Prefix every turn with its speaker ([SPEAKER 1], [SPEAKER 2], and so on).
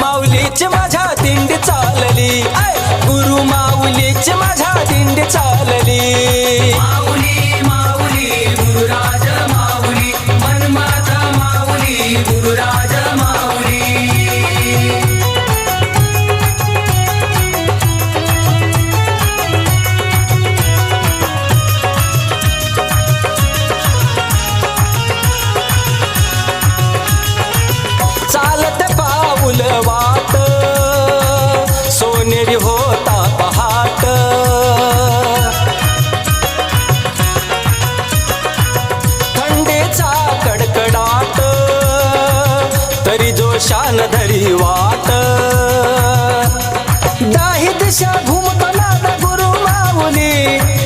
[SPEAKER 1] माऊलीची माझ्या दिंडी चालली. गुरु माऊलीची माझ्या दिंडी चालली. पुणेरी होता पहाट। थंडीचा कडकडाट तरी जोशान धरी वाट। दाही दिशा घुमता